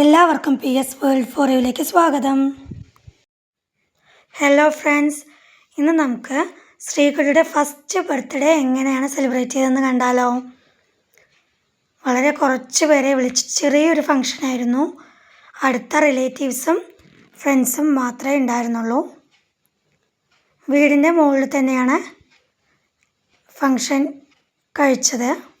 എല്ലാവർക്കും P S world ഫോറിയിലേക്ക് സ്വാഗതം. Hello friends ഇന്ന് നമുക്ക് ശ്രീകുട്ടിയുടെ ഫസ്റ്റ് ബർത്ത്ഡേ എങ്ങനെയാണ് സെലിബ്രേറ്റ് ചെയ്തതെന്ന് കണ്ടാലോ? വളരെ കുറച്ച് പേരെ വിളിച്ച് ചെറിയൊരു ഫങ്ഷനായിരുന്നു അടുത്ത റിലേറ്റീവ്സും ഫ്രണ്ട്സും മാത്രമേ ഉണ്ടായിരുന്നുള്ളൂ. വീടിന്റെ മുകളിൽ തന്നെയാണ് ഫങ്ഷൻ കഴിച്ചത്.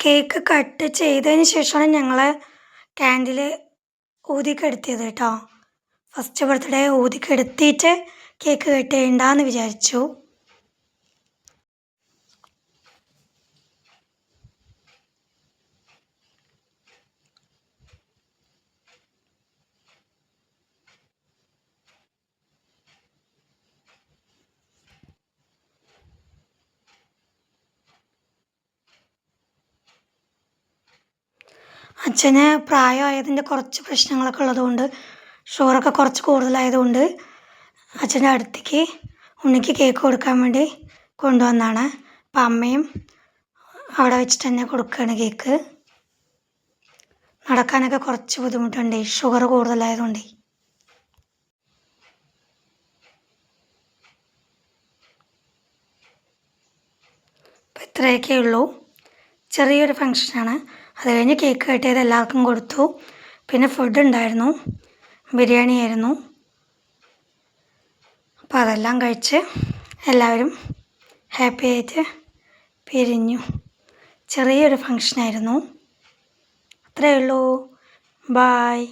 കേക്ക് കട്ട് ചെയ്തതിന് ശേഷമാണ് ഞങ്ങൾ ക്യാൻഡിൽ ഊതിക്കെടുത്തിയത് കേട്ടോ ഫസ്റ്റ് ബർത്ത്ഡേ ഊതിക്കെടുത്തിയിട്ട് കേക്ക് കട്ട് വിചാരിച്ചു. അച്ഛന് പ്രായമായതിന്റെ കുറച്ച് പ്രശ്നങ്ങളൊക്കെ ഉള്ളതുകൊണ്ട് ഷുഗറൊക്കെ കുറച്ച് കൂടുതലായതുകൊണ്ട് അച്ഛന്റെ അടുത്തേക്ക് ഉണ്ണിക്ക് കേക്ക് കൊടുക്കാൻ വേണ്ടി കൊണ്ടുവന്നതാണ് അപ്പം അമ്മയും അവിടെ വെച്ചിട്ട് തന്നെ കൊടുക്കുകയാണ് കേക്ക്. നടക്കാനൊക്കെ കുറച്ച് ബുദ്ധിമുട്ടുണ്ട്. ഷുഗർ കൂടുതലായതുകൊണ്ട്. അപ്പം ഇത്രയൊക്കെ ഉള്ളൂ. ചെറിയൊരു ഫങ്ഷനാണ് അത് കഴിഞ്ഞ് കേക്ക് കട്ട് ചെയ്ത് എല്ലാവർക്കും കൊടുത്തു. പിന്നെ ഫുഡ് ഉണ്ടായിരുന്നു. ബിരിയാണി ആയിരുന്നു. അപ്പോൾ അതെല്ലാം കഴിച്ച് എല്ലാവരും ഹാപ്പി ആയിട്ട് പിരിഞ്ഞു. ചെറിയൊരു ഫങ്ഷനായിരുന്നു അത്രയേ ഉള്ളൂ. ബായ്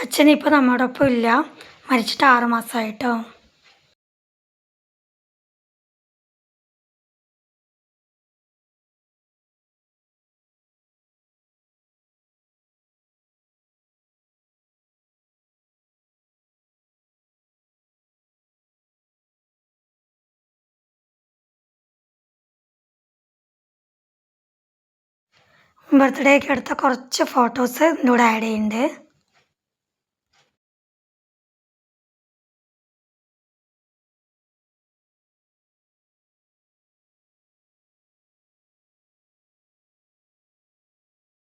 അച്ഛനിപ്പോൾ നമ്മോടൊപ്പം ഇല്ല. മരിച്ചിട്ട് ആറ് മാസമായിട്ടോ ബർത്ത്ഡേക്ക് എടുത്ത കുറച്ച് ഫോട്ടോസ് ഇതിന്റെ കൂടെ ആഡ് ചെയ്യുന്നുണ്ട്.